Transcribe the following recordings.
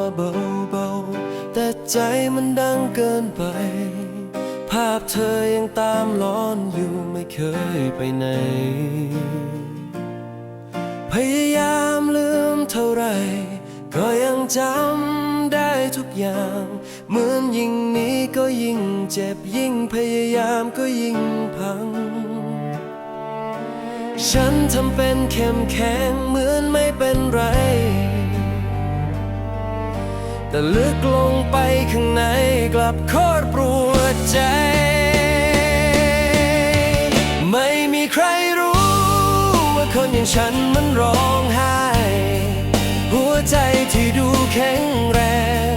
าเบาๆ แต่ใจมันดังเกินไป ภาพเธอยังตามล้อนอยู่ไม่เคยไปไหน พยายามลืมเท่าไร ก็ยังจำได้ทุกอย่าง เหมือนยิ่งนี้ก็ยิ่งเจ็บยิ่งพยายามก็ยิ่งพัง ฉันทำเป็นเข้มแข็งเหมือนไม่เป็นไร แต่ลึกลงไปข้างในกลับโคตรปวดใจ ไม่มีใครรู้ ว่าคนอย่างฉันมันร้องไห้ หัวใจที่ดูแข็งแรง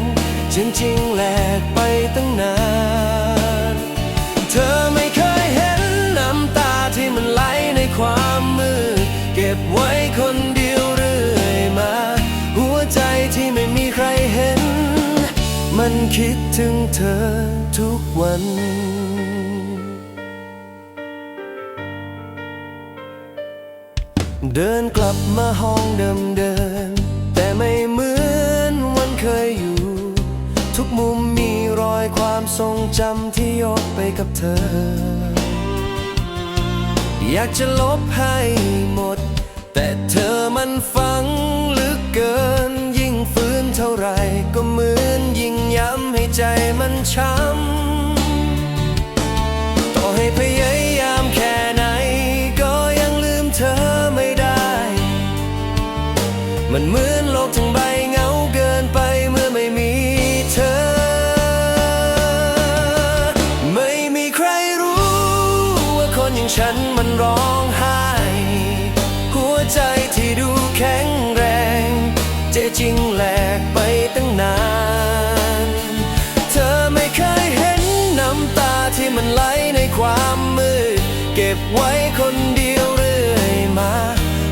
จริงๆแหลกไปตั้งนาน ถึงเธอทุกวัน เดินกลับมาห้องเดิมเดิมแต่ไม่เหมือนวันเคยอยู่ ทุกมุมมีรอยความทรงจำที่ยกไปกับเธอ อยากจะลบให้หมด แต่เธอมันฝัง ยิ่งย้ำให้ใจมันช้ำต่อให้พยายามแค่ไหน ก็ยังลืมเธอไม่ได้ มันเหมือนโลกทั้งใบเหงาเกินไปเมื่อไม่มีเธอ ไม่มีใครรู้ว่าคนอย่างฉันมันร้องไห้ หัวใจที่ดูแข็งแรง เจจริงแหลกไปตั้งนาน ความมืด เก็บไว้คนเดียวเรื่อยมา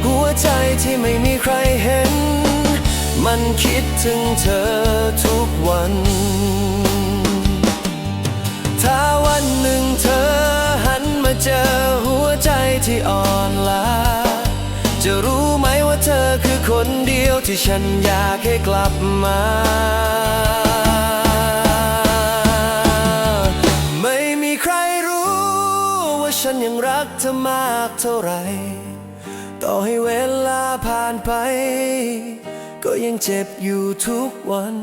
หัวใจที่ไม่มีใครเห็น มันคิดถึงเธอทุกวัน ถ้าวันหนึ่งเธอหันมาเจอหัวใจที่อ่อนล้าจะรู้ไหมว่าเธอคือคนเดียวที่ฉันอยากให้กลับมา ยังรักเธอมากเท่าไร ต่อให้เวลาผ่านไป ก็ยังเจ็บอยู่ทุกวัน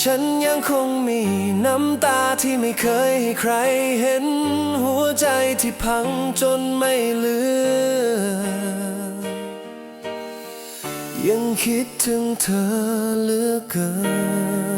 ฉันยังคงมีน้ำตาที่ไม่เคยให้ใครเห็น หัวใจที่พังจนไม่เหลือ ยังคิดถึงเธอเหลือเกิน